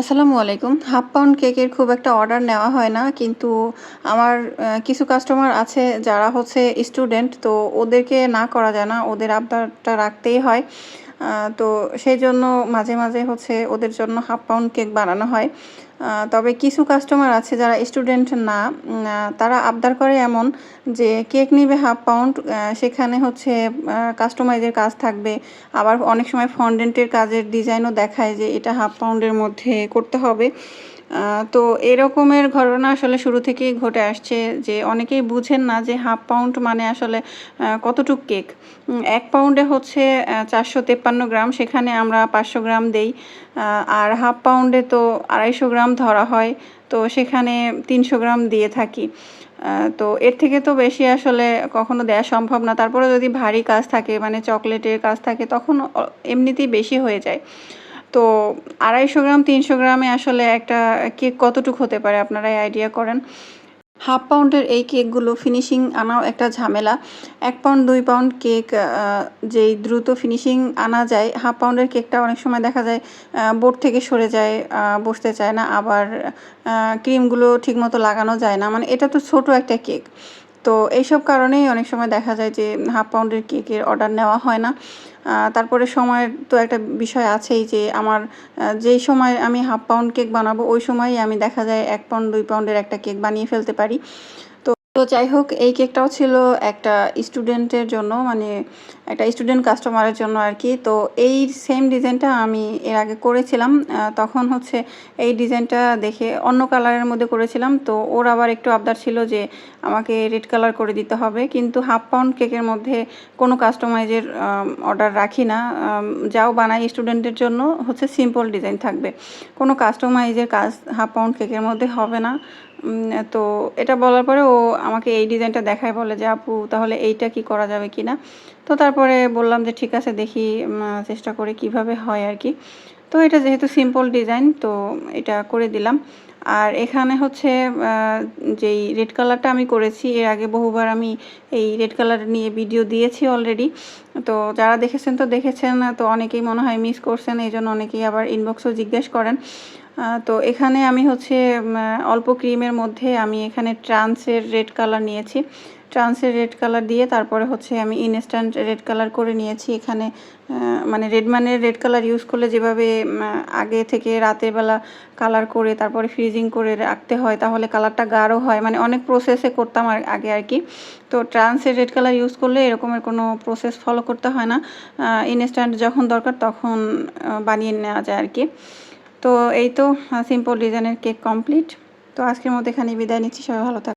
আসসালামু আলাইকুম। Half pound কেকের খুব একটা অর্ডার নেওয়া হয় না, কিন্তু আমার কিছু কাস্টমার আছে যারা হচ্ছে স্টুডেন্ট তো ওদেরকে না করা যায় না, ওদের আবদারটা রাখতেই হয়। তো সেই জন্য মাঝে মাঝে হচ্ছে ওদের জন্য হাফ পাউন্ড কেক বানানো হয়। তবে কিছু কাস্টমার আছে যারা স্টুডেন্ট না তারা আবদার করে এমন যে কেক নিবে হাফ পাউন্ড সেখানে হচ্ছে কাস্টমাইজের কাজ থাকবে। আবার অনেক সময় ফন্ডেন্টের কাজের ডিজাইনও দেখায় যে এটা হাফ পাউন্ডের মধ্যে করতে হবে। তো এরকমের ঘটনা আসলে শুরু থেকেই ঘটে আসছে যে অনেকেই বুঝেন না যে হাফ পাউন্ড মানে আসলে কতটুক কেক। এক পাউন্ডে হচ্ছে চারশো তেপ্পান্ন গ্রাম, সেখানে আমরা পাঁচশো গ্রাম দেই। আর হাফ পাউন্ডে তো আড়াইশো গ্রাম ধরা হয়, তো সেখানে তিনশো গ্রাম দিয়ে থাকি। তো এর থেকে তো বেশি আসলে কখনো দেওয়া সম্ভব না। তারপরে যদি ভারী কাজ থাকে মানে চকলেটের কাজ থাকে, তখন এমনিতেই বেশি হয়ে যায়। তো আড়াইশো গ্রাম, তিনশো গ্রামে আসলে একটা কেক কতটুকু হতে পারে? আপনারাই আইডিয়া করেন। হাফ পাউন্ডের এই কেকগুলো ফিনিশিং আনাও একটা ঝামেলা। এক পাউন্ড, দুই পাউন্ড কেক যেই দ্রুত ফিনিশিং আনা যায়, হাফ পাউন্ডের কেকটা অনেক সময় দেখা যায় বোর্ড থেকে সরে যায় বসতে চায় না, আবার ক্রিমগুলো ঠিকমতো লাগানো যায় না। মানে এটা তো ছোট একটা কেক। তো এইসব কারণেই অনেক সময় দেখা যায় যে হাফ পাউন্ডের কেকের অর্ডার নেওয়া হয় না। তারপরে সময়ের তো একটা বিষয় আছেই যে আমার যেই সময় আমি হাফ পাউন্ড কেক বানাবো, ওই সময়ই আমি দেখা যায় এক পাউন্ড দুই পাউন্ডের একটা কেক বানিয়ে ফেলতে পারি। তো তো যাই হোক এই কেকটাও ছিল একটা স্টুডেন্টের জন্য মানে একটা স্টুডেন্ট কাস্টমারের জন্য আর কি। তো এই সেম ডিজাইনটা আমি এর আগে করেছিলাম তখন হচ্ছে এই ডিজাইনটা দেখে অন্য কালারের মধ্যে করেছিলাম। তো ওর আবার একটু আবদার ছিল যে আমাকে রেড কালার করে দিতে হবে, কিন্তু হাফ পাউন্ড কেকের মধ্যে কোনো কাস্টমাইজের অর্ডার রাখি না। যাও বানাই স্টুডেন্টের জন্য, হচ্ছে সিম্পল ডিজাইন থাকবে। কোনো কাস্টমাইজের কাজ হাফ পাউন্ড কেকের মধ্যে হবে না। তো এটা বলার পরে ও আমাকে এই ডিজাইনটা দেখায়, বলে যে, আপু, তাহলে এইটা কি করা যাবে কি না? তো তারপরে বললাম যে, ঠিক আছে, দেখি চেষ্টা করে কীভাবে হয় আর কি। তো এটা যেহেতু সিম্পল ডিজাইন তো এটা করে দিলাম। আর এখানে হচ্ছে যেই রেড কালারটা আমি করেছি, এর আগে বহুবার আমি এই রেড কালার নিয়ে ভিডিও দিয়েছি অলরেডি তো যারা দেখেছেন তো দেখেছেন, তো অনেকেই মনে হয় মিস করছেন এই জন্য অনেকেই আবার ইনবক্সও জিজ্ঞেস করেন। তো এখানে আমি হচ্ছে অল্প ক্রিমের মধ্যে আমি এখানে ট্রান্সের রেড কালার নিয়েছি। ট্রান্সের রেড কালার দিয়ে তারপরে হচ্ছে আমি ইনস্ট্যান্ট রেড কালার করে নিয়েছি। এখানে মানে রেড মানে রেড কালার ইউজ করলে যেভাবে আগে থেকে রাতের বেলা কালার করে তারপরে ফ্রিজিং করে রাখতে হয়, তাহলে কালারটা গাঢ় হয়। মানে অনেক প্রসেসে করতাম আর, আগে আর কি। তো ট্রান্সের রেড কালার ইউজ করলে এরকমের কোনো প্রসেস ফলো করতে হয় না। ইনস্ট্যান্ট যখন দরকার তখন বানিয়ে নেওয়া যায় আর কি। তো এই তো সিম্পল ডিজাইনের কেক কমপ্লিট তো আজকের মধ্যে এখানে বিদায় নিচ্ছি, সবাই ভালো থাক।